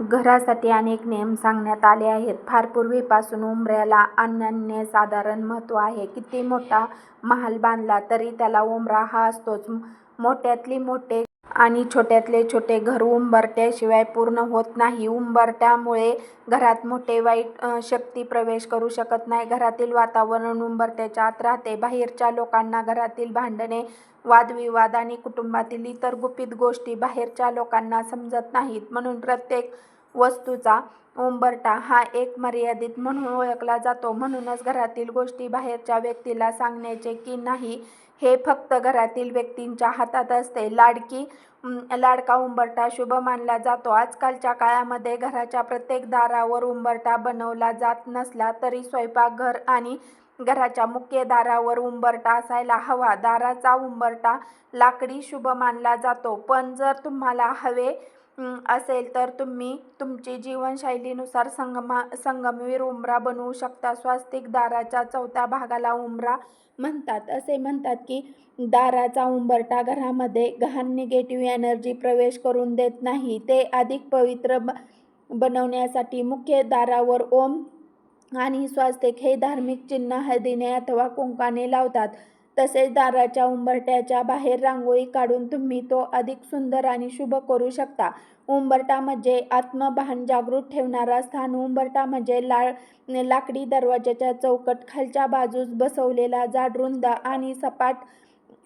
घरासाठी अनेक नियम सांगण्यात आले आहेत. फार पूर्वीपासून उंबऱ्याला अनन्यसाधारण महत्त्व आहे. किती मोठा महाल बांधला तरी त्याला उंबरा हा असतोच. मोठ्यातली मोठे आणि छोट्यातले छोटे घर उंबरठ्याशिवाय पूर्ण होत नाही. उंबरठ्यामुळे घरात मोठे वाईट शक्ती प्रवेश करू शकत नाही. घरातील वातावरण उंबरठ्याच्या आत राहते. बाहेरच्या लोकांना घरातील भांडणे, वादविवाद आणि कुटुंबातील इतर गुपित गोष्टी बाहेरच्या लोकांना समजत नाहीत. म्हणून प्रत्येक वस्तूचा उंबरठा हा एक मर्यादित म्हणून ओळखला जातो. म्हणूनच घरातील गोष्टी बाहेरच्या व्यक्तीला सांगायचे की नाही हे फक्त घरातील व्यक्तींच्या हातात असते. लाडकी लाडका उंबरठा शुभ मानला जातो. आजकालच्या काळामध्ये घराच्या प्रत्येक दारावर उंबरठा बनवला जात नसला तरी स्वयंपाकघर आणि घराच्या मुख्य दारावर उंबरटा असायला हवा. दाराचा उंबरटा लाकडी शुभ मानला जातो. पण जर तुम्हाला हवे असेल तर तुम्ही तुमची जीवनशैलीनुसार संगमा संगमवीर उंबरा बनवू शकता. स्वास्तिक दाराच्या चौथ्या भागाला उंबरा म्हणतात. असे म्हणतात की दाराचा उंबरटा घरामध्ये घाण निगेटिव्ह एनर्जी प्रवेश करून देत नाही. ते अधिक पवित्र बनवण्यासाठी मुख्य दारावर ओम आणि स्वास्तिक हे धार्मिक चिन्ह हळदीने अथवा कुंकाने लावतात. तसेच दाराच्या उंबरठ्याच्या बाहेर रांगोळी काढून तुम्ही तो अधिक सुंदर आणि शुभ करू शकता. उंबरटा म्हणजे आत्मभान जागृत ठेवणारा स्थान. उंबरटा म्हणजे लाकडी दरवाजाच्या चौकट खालच्या बाजूस बसवलेला जाड, रुंद आणि सपाट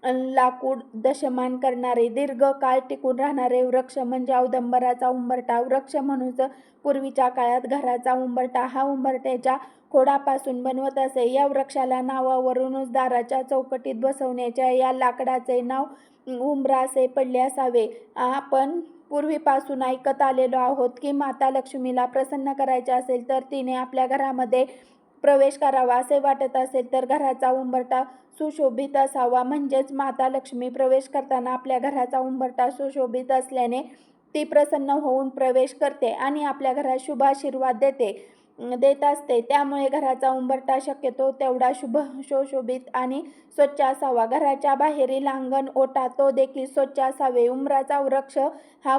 लाकूड दशमान करणारे दीर्घ काळ टिकून राहणारे वृक्ष म्हणजे औदंबराचा उंबरटा वृक्ष म्हणूनच पूर्वीच्या काळात घराचा उंबरटा हा उंबरट्याच्या खोडापासून बनवत असे. या वृक्षाला नावावरूनच दाराच्या चौकटीत बसवण्याच्या या लाकडाचे नाव उंबरा असे पडले असावे. आपण पूर्वीपासून ऐकत आलेलो आहोत की माता लक्ष्मीला प्रसन्न करायचे असेल तर तिने आपल्या घरामध्ये प्रवेश करावा असे वाटत असेल तर घराचा उंबरटा सुशोभित असावा. म्हणजेच माता लक्ष्मी प्रवेश करताना आपल्या घराचा उंबरटा सुशोभित असल्याने ती प्रसन्न होऊन प्रवेश करते आणि आपल्या घरात शुभ आशीर्वाद देत असते. त्यामुळे घराचा उंबरठा शक्यतो तेवढा शुभ सुशोभित आणि स्वच्छ असावा. घराच्या बाहेरील अंगण, ओटा तो देखील स्वच्छ असावे. उंबराचा वृक्ष हा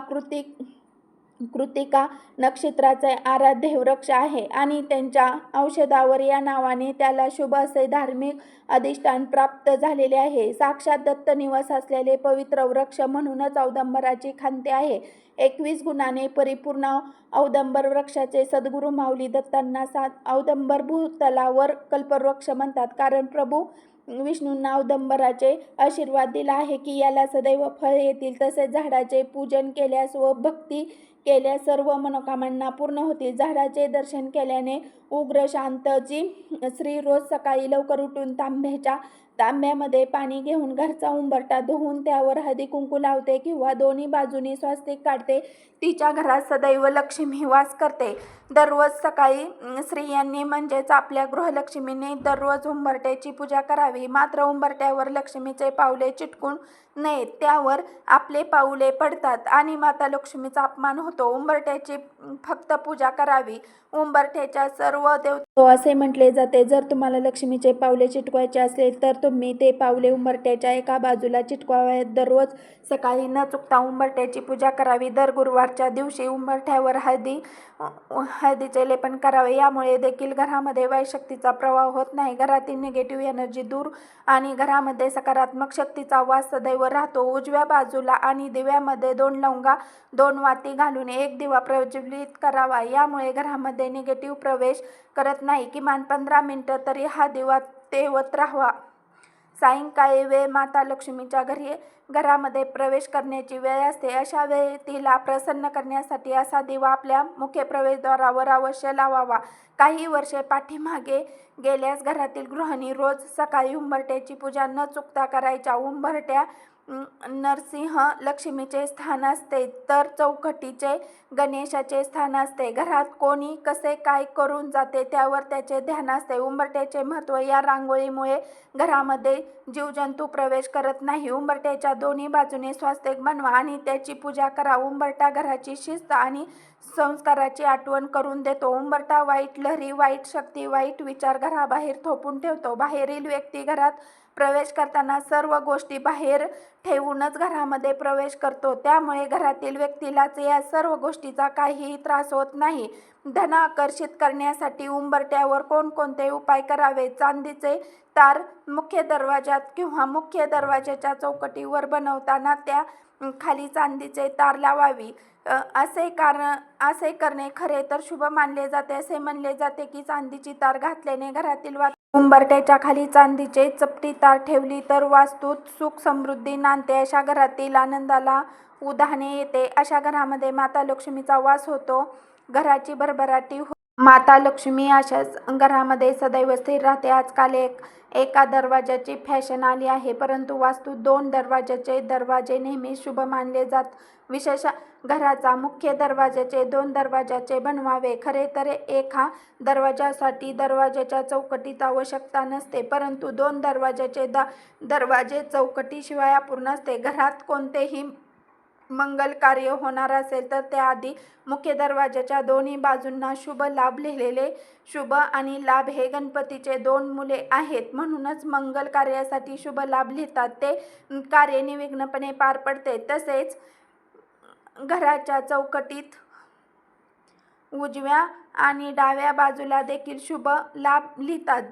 कृत्तिका नक्षत्राचे आराध्य वृक्ष आहे आणि त्यांच्या औषधावर या नावाने त्याला शुभ असे धार्मिक अधिष्ठान प्राप्त झालेले आहे. साक्षात दत्त निवास असलेले पवित्र वृक्ष म्हणूनच औदंबराची ख्याती आहे. एकवीस गुणाने परिपूर्ण औदंबर वृक्षाचे सद्गुरू माऊली दत्तांना सात औदंबर भूतलावर कल्पवृक्ष म्हणतात. कारण प्रभू विष्णूंना औदंबराचे आशीर्वाद दिला आहे की याला सदैव फळ येतील. तसेच झाडाचे पूजन केल्यास व भक्ती केल्या सर्व मनोकामना पूर्ण होतील. झाडाचे दर्शन केल्याने उग्र शांताजी स्त्री रोज सकाळी लवकर उठून तांब्याच्या तांब्यामध्ये पाणी घेऊन घरचा उंबरटा धुवून त्यावर हळदी-कुंकू लावते किंवा दोन्ही बाजूनी स्वास्तिक काढते. तिच्या घरात सदैव लक्ष्मी वास करते. दररोज सकाळी स्त्रियांनी म्हणजेच आपल्या गृहलक्ष्मीने दररोज उंबरट्याची पूजा करावी. मात्र उंबरट्यावर लक्ष्मीचे पावले चिटकून नयेत. त्यावर आपले पाऊले पडतात आणि माता लक्ष्मीचा अपमान होतो. उंबरठ्याची फक्त पूजा करावी. उंबरठ्याच्या सर्व देवतो हो, असे म्हटले जाते. जर तुम्हाला लक्ष्मीचे पावले चिटकवायचे असेल तर तुम्ही ते पाऊले उंबरठ्याच्या एका बाजूला चिकटवावीत. दररोज सकाळी न चुकता उंबरठ्याची पूजा करावी. दर गुरुवारच्या दिवशी उंबरठ्यावर हळदी हळदीचे लेपन करावे. यामुळे देखील घरामध्ये वायशक्तीचा प्रवाह होत नाही. घरातील निगेटिव्ह एनर्जी दूर आणि घरामध्ये सकारात्मक शक्तीचा वास सदैव राहतो. उजव्या बाजूला आणि दिव्यामध्ये दोन लवंगा, दोन वाती घालून एक दिवा प्रज्वलित करावा. यामुळे घरामध्ये निगेटिव्ह प्रवेश करत नाही. किमान पंधरा मिनटं तरी हा दिवा तेवत राहावा. सायंकाळी वेळ माता लक्ष्मीच्या घरी घरामध्ये प्रवेश करण्याची वेळ असते. अशा वेळी तिला प्रसन्न करण्यासाठी असा दिवा आपल्या मुख्य प्रवेशद्वारावर अवश्य लावावा. काही वर्षे पाठीमागे गेल्यास घरातील गृहिणी रोज सकाळी उंबरट्याची पूजा न चुकता करायच्या. उंबरट्या नरसिंह लक्ष्मीचे स्थान असते तर चौखटीचे गणेशाचे स्थान असते. घरात कोणी कसे काय करून जाते त्यावर त्याचे ध्यान असते. उंबरट्याचे महत्त्व या रांगोळीमुळे घरामध्ये जीवजंतू प्रवेश करत नाही उंबरट्याच्या दोन्ही बाजूने स्वास्तिक बनवा आणि त्याची पूजा करा. उंबरठा घराची शिस्त आणि संस्काराची आठवण करून देतो. उंबरठा वाईट लहरी, वाईट शक्ती, वाईट विचार घराबाहेर थोपून ठेवतो. बाहेरील व्यक्ती घरात प्रवेश करताना सर्व गोष्टी बाहेर ठेवूनच घरामध्ये प्रवेश करतो. त्यामुळे घरातील व्यक्तीलाच या सर्व गोष्टीचा काहीही त्रास होत नाही. धन आकर्षित करण्यासाठी उंबरट्यावर कोणकोणते उपाय करावे? चांदीचे तार मुख्य दरवाजात किंवा मुख्य दरवाजाच्या चौकटीवर बनवताना त्या खाली चांदीचे तार लावावी. असे कारण असे करणे खरे तर शुभ मानले जाते. असे म्हणले जाते की चांदीची तार घातल्याने घरातील वा उंबरठ्याच्या खाली चांदीचे चपटी तार ठेवली तर वास्तूत सुख समृद्धी नांदते. अशा घरातील आनंदाला उधाणे येते. अशा घरामध्ये माता लक्ष्मीचा वास होतो. घराची भरभराटी हो माता लक्ष्मी अशाच घरामध्ये सदैव स्थिर राहते. आजकाल एक एका दरवाजाची फॅशन आली आहे परंतु वास्तू दोन दरवाजाचे दरवाजे नेहमी शुभ मानले जात. विशेष घराचा मुख्य दरवाजाचे दोन दरवाजाचे बनवावे. खरे तर एका दरवाजासाठी दरवाजाच्या चौकटीत आवश्यकता नसते परंतु दोन दरवाजाचे दा दरवाजे चौकटीशिवाय अपूर्ण असते घरात कोणतेही मंगल कार्य होणार असेल तर त्याआधी मुख्य दरवाजाच्या दोन्ही बाजूंना शुभ लाभ लिहिलेले शुभ आणि लाभ हे गणपतीचे दोन मुले आहेत. म्हणूनच मंगल कार्यासाठी शुभ लाभ लिहितात. ते कार्य निविघ्नपणे पार पडते. तसेच घराच्या चौकटीत उजव्या आणि डाव्या बाजूला देखील शुभ लाभ लिहितात.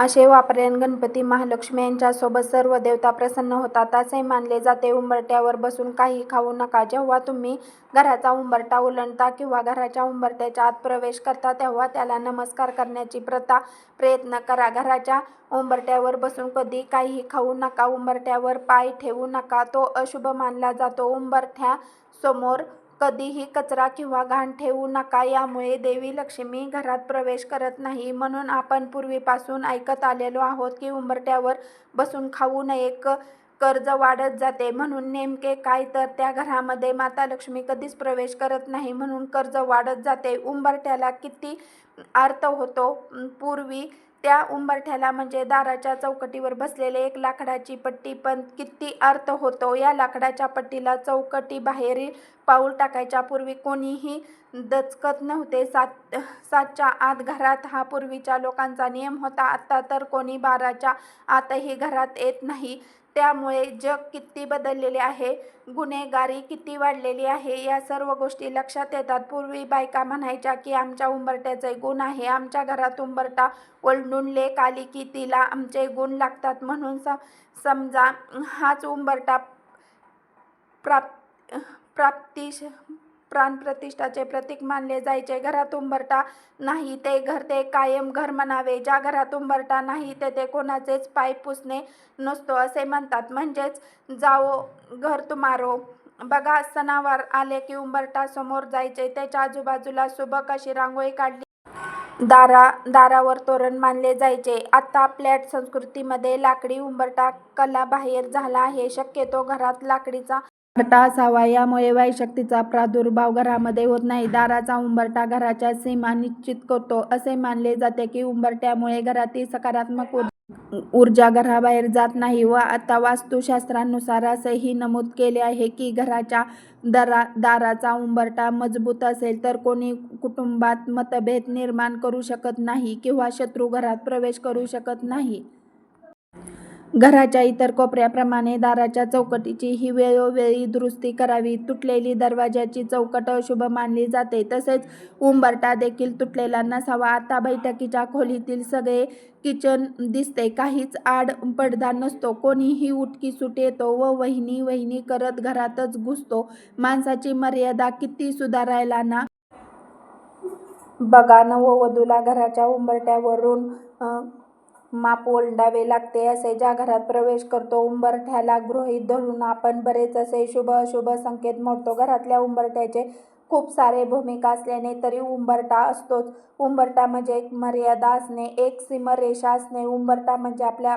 असे वापरल्याने गणपती महालक्ष्मी यांच्यासोबत सर्व देवता प्रसन्न होतात. असे मानले जाते. उंबरट्यावर बसून काही खाऊ नका. जेव्हा तुम्ही घराचा उंबरटा ओलांडता किंवा घराच्या उंबरट्याच्या आत प्रवेश करता तेव्हा त्याला नमस्कार करण्याची प्रथा प्रयत्न करा. घराच्या उंबरट्यावर बसून कधी काही खाऊ नका. उंबरट्यावर पाय ठेवू नका. तो अशुभ मानला जातो. उंबरठ्यासमोर कधीही कचरा किंवा घाण ठेवू नका. यामुळे देवी लक्ष्मी घरात प्रवेश करत नाही. म्हणून आपण पूर्वीपासून ऐकत आलेलो आहोत की उंबरट्यावर बसून खाऊ नये. क कर्ज वाढत जाते. म्हणून नेमके काय? तर त्या घरामध्ये माता लक्ष्मी कधीच प्रवेश करत नाही. म्हणून कर्ज वाढत जाते. उंबरट्याला किती अर्थ होतो? पूर्वी त्या उंबरठ्याला म्हणजे दाराच्या चौकटीवर बसलेले एक लाकडाची पट्टी. पण किती अर्थ होतो? या लाकडाच्या पट्टीला चौकटी बाहेरील पाऊल टाकायच्या पूर्वी कोणीही दचकत नव्हते. सात सातच्या आत घरात हा पूर्वीच्या लोकांचा नियम होता. आत्ता तर कोणी बाराच्या आतही घरात येत नाही. त्यामुळे जग किती बदललेले आहे गुन्हेगारी किती वाढलेली आहे या सर्व गोष्टी लक्षात येतात. पूर्वी बायका म्हणायच्या की आमच्या उंबरट्याचे गुण आहे आमच्या घरात उंबरटा ओलडून लेक आली की तिला आमचे गुण लागतात. म्हणून स समजा हाच उंबरटा प्राप प्राप्तिश प्राणप्रतिष्ठाचे प्रतीक मानले जायचे. घरात उंबरटा नाही ते घर ते कायम घर म्हणावे. ज्या घरात उंबरटा नाही तेथे कोणाचेच पाय पुसणे नसतो असे म्हणतात. म्हणजेच जाओ घर तुमारो बघा सणावार आले की उंबरटा समोर जायचे. त्याच्या आजूबाजूला सुबक अशी रांगोळी काढली. दारा दारावर तोरण मानले जायचे. आता फ्लॅट संस्कृतीमध्ये लाकडी उंबरटा कला बाहेर झाला आहे. शक्यतो घरात लाकडीचा उंबरटा असावा. यामुळे वाईशक्तीचा प्रादुर्भाव घरामध्ये होत नाही. दाराचा उंबरटा घराच्या सीमा निश्चित करतो. असे मानले जाते की उंबरट्यामुळे घरातील सकारात्मक ऊर्जा ऊर्जा घराबाहेर जात नाही व आता वास्तुशास्त्रानुसार असेही नमूद केले आहे की घराच्या दरा दाराचा उंबरटा मजबूत असेल तर कोणी कुटुंबात मतभेद निर्माण करू शकत नाही किंवा शत्रू घरात प्रवेश करू शकत नाही. घराच्या इतर कोपऱ्याप्रमाणे दाराच्या चौकटीची ही वेळोवेळी दुरुस्ती करावी. तुटलेली दरवाजाची चौकट अशुभ मानली जाते. तसेच उंबरटा देखील तुटलेला नसावा. आता बैठकीच्या खोलीतील सगळे किचन दिसते. काहीच आड पडदा नसतो. कोणीही उठकी सुट येतो व वहिनी वहिनी करत घरातच घुसतो. माणसाची मर्यादा किती सुधारायला ना? बघा नववधूला घराच्या उंबरट्यावरून माप ओलांडावे लागते. असे ज्या घरात प्रवेश करतो उंबरठ्याला गृहीत धरून आपण बरेच असे शुभ अशुभ संकेत मोडतो. घरातल्या उंबरठ्याचे खूप सारे भूमिका असल्याने तरी उंबरटा असतोच. उंबरटा म्हणजे एक मर्यादा असणे एक सीमरेषा असणे. उंबरटा म्हणजे आपल्या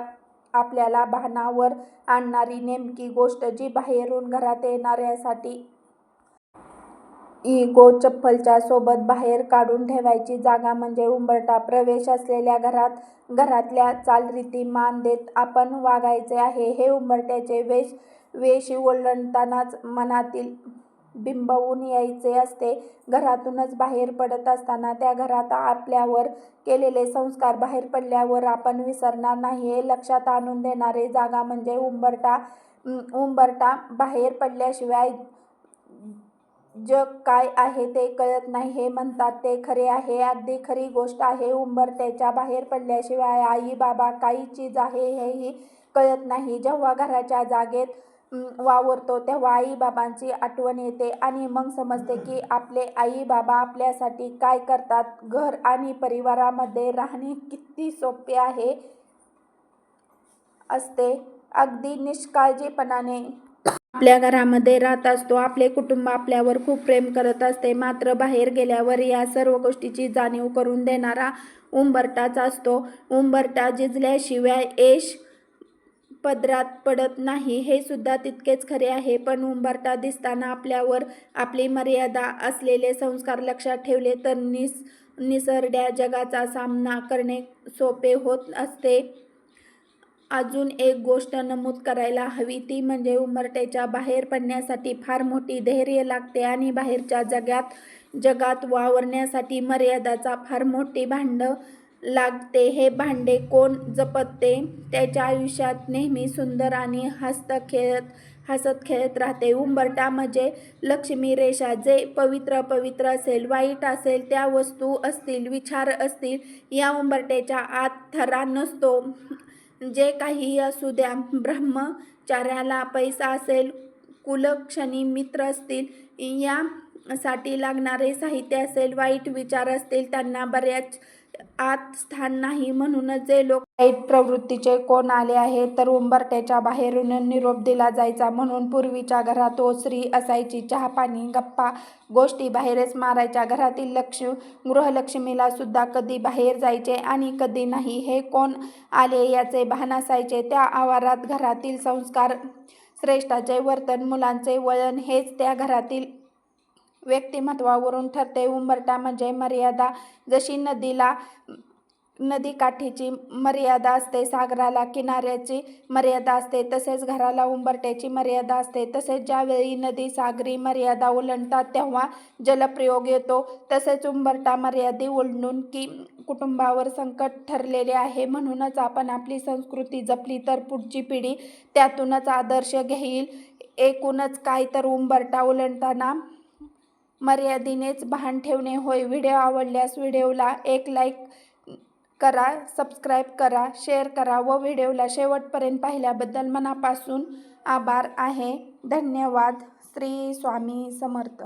आपल्याला भानावर आणणारी नेमकी गोष्ट जी बाहेरून घरात येणाऱ्यासाठी इगो चप्पलच्या सोबत बाहेर काढून ठेवायची जागा म्हणजे उंबरटा प्रवेश असलेल्या घरात घरातल्या चालरीती मान देत आपण वागायचे आहे. हे उंबरट्याचे वेश वेशी ओलांडतानाच मनातील बिंबवून यायचे असते. घरातूनच बाहेर पडत असताना त्या घरात आपल्यावर केलेले संस्कार बाहेर पडल्यावर आपण विसरणार नाही. हे लक्षात आणून देणारे जागा म्हणजे उंबरटा उंबरठा बाहेर पडल्याशिवाय जग काय आहे ते कळत नाही. हे म्हणतात ते खरे आहे. अगदी खरी गोष्ट आहे. उंबरठ्याच्या बाहेर पडल्याशिवाय आई बाबा काही चीज आहे हेही कळत नाही. जेव्हा घराच्या जागेत वावरतो तेव्हा आई बाबांची आठवण येते आणि मग समजते की आपले आई बाबा आपल्यासाठी काय करतात. घर आणि परिवारामध्ये राहणे किती सोपे आहे असते. अगदी निष्काळजीपणाने आपल्या घरामध्ये राहत असतो. आपले कुटुंब आपल्यावर खूप प्रेम करत असते. मात्र बाहेर गेल्यावर या सर्व गोष्टीची जाणीव करून देणारा उंबरटाच असतो. उंबरटा झिजल्याशिवाय यश पदरात पडत नाही. हे सुद्धा तितकेच खरे आहे. पण उंबरटा दिसताना आपल्यावर आपली मर्यादा असलेले संस्कार लक्षात ठेवले तर निस निसरड्या जगाचा सामना करणे सोपे होत असते. अजून एक गोष्ट नमूद करायला हवी ती म्हणजे उंबरठ्याच्या बाहेर पडण्यासाठी फार मोठी धैर्य लागते आणि बाहेरच्या जगात जगात वावरण्यासाठी मर्यादाचा फार मोठी भांड लागते. हे भांडे कोण जपते? त्याच्या आयुष्यात नेहमी सुंदर आणि हसत खेळत हसत खेळत राहते. उंबरटा म्हणजे लक्ष्मी रेषा जे पवित्र पवित्र असेल वाईट असेल त्या वस्तू असतील विचार असतील या उंबरट्याच्या आत थरा नसतो. जे काही असू द्या ब्रह्मचार्याला पैसा असेल कुलक्षणी मित्र असतील या साठी लागणारे साहित्य असेल वाईट विचार असतील त्यांना बऱ्याच आत स्थान नाही. म्हणूनच जे लोक वाईट प्रवृत्तीचे कोण आले आहे तर उंबरट्याच्या बाहेरून निरोप दिला जायचा. म्हणून पूर्वीच्या घरात ओसरी असायची. चहा पाणी गप्पा गोष्टी बाहेरच मारायच्या. घरातील लक्ष गृहलक्ष्मीला सुद्धा कधी बाहेर जायचे आणि कधी नाही हे कोण आले याचे भान असायचे. त्या आवारात घरातील संस्कार श्रेष्ठाचे वर्तन मुलांचे वळण हेच त्या घरातील व्यक्तिमत्वावरून ठरते. उंबरटा म्हणजे मर्यादा. जशी नदीला नदीकाठीची मर्यादा असते सागराला किनाऱ्याची मर्यादा असते तसेच घराला उंबरट्याची मर्यादा असते. तसेच ज्यावेळी नदी सागरी मर्यादा ओलांडतात तेव्हा जलप्रयोग येतो. तसेच उंबरटा मर्यादी ओलंडून की कुटुंबावर संकट ठरलेले आहे. म्हणूनच आपण आपली संस्कृती जपली तर पुढची पिढी त्यातूनच आदर्श घेईल. एकूणच काय तर उंबरटा ओलंडताना मर्यादेनेच भान ठेवणे. होय व्हिडिओ आवडल्यास व्हिडिओला एक लाईक करा सबस्क्राईब करा शेअर करा व व्हिडिओला शेवटपर्यंत पाहिल्याबद्दल मनापासून आभार आहे. धन्यवाद. श्री स्वामी समर्थ.